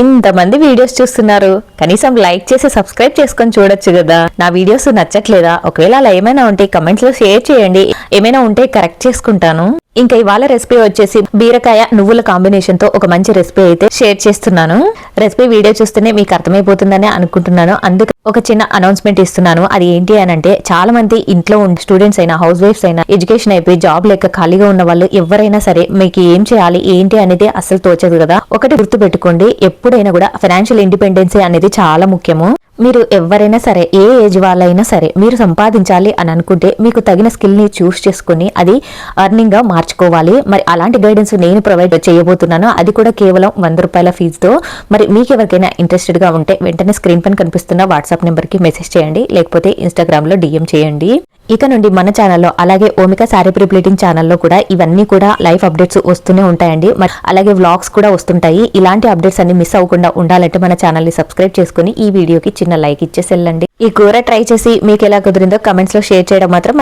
ఇంతమంది వీడియోస్ చూస్తున్నారు. కనీసం లైక్ చేసి సబ్స్క్రైబ్ చేసుకొని చూడొచ్చు కదా. నా వీడియోస్ నచ్చట్లేదా? ఒకవేళ అలా ఏమైనా ఉంటే కమెంట్స్లో షేర్ చేయండి. ఏమైనా ఉంటే కరెక్ట్ చేసుకుంటాను. ఇంకా ఇవాళ రెసిపీ వచ్చేసి బీరకాయ నువ్వుల కాంబినేషన్తో ఒక మంచి రెసిపీ అయితే షేర్ చేస్తున్నాను. రెసిపీ వీడియో చూస్తేనే మీకు అర్థమైపోతుందని అనుకుంటున్నాను. అందుకే ఒక చిన్న అనౌన్స్మెంట్ ఇస్తున్నాను. అది ఏంటి అని అంటే చాలా మంది ఇంట్లో ఉండే స్టూడెంట్స్ అయినా హౌస్ వైఫ్స్ అయినా ఎడ్యుకేషన్ అయిపోయి జాబ్ లేక ఖాళీగా ఉన్న వాళ్ళు ఎవరైనా సరే మీకు ఏం చేయాలి ఏంటి అనేది అసలు తోచదు కదా. ఒకటి గుర్తు పెట్టుకోండి ఎప్పుడైనా కూడా ఫైనాన్షియల్ ఇండిపెండెన్సీ అనేది చాలా ముఖ్యము. మీరు ఎవరైనా సరే ఏ ఏజ్ వాళ్ళైనా సరే మీరు సంపాదించాలి అని అనుకుంటే మీకు తగిన స్కిల్ని చూస్ చేసుకుని అది అర్నింగ్గా మార్చుకోవాలి. మరి అలాంటి గైడెన్స్ నేను ప్రొవైడ్ చేయబోతున్నాను. అది కూడా కేవలం వంద రూపాయల ఫీజుతో మరి మీకు ఎవరికైనా ఇంట్రెస్టెడ్గా ఉంటే వెంటనే స్క్రీన్ పైన కనిపిస్తున్న వాట్సాప్ నెంబర్కి మెసేజ్ చేయండి. లేకపోతే ఇన్స్టాగ్రామ్లో డిఎం చేయండి. ఇక నుండి మన ఛానల్లో అలాగే ఓమిక శారీ ప్రిప్లేటింగ్ ఛానల్లో కూడా ఇవన్నీ కూడా లైవ్ అప్డేట్స్ వస్తూనే ఉంటాయండి. మరి అలాగే వ్లాగ్స్ కూడా వస్తుంటాయి. ఇలాంటి అప్డేట్స్ అన్ని మిస్ అవ్వకుండా ఉండాలంటే మన ఛానల్ని సబ్స్క్రైబ్ చేసుకుని ఈ వీడియోకి చిన్న లైక్ ఇచ్చేసి వెళ్ళండి. ఈ కూర ట్రై చేసి మీకు ఎలా కుదిరిందో కమెంట్స్లో షేర్ చేయడం మాత్రం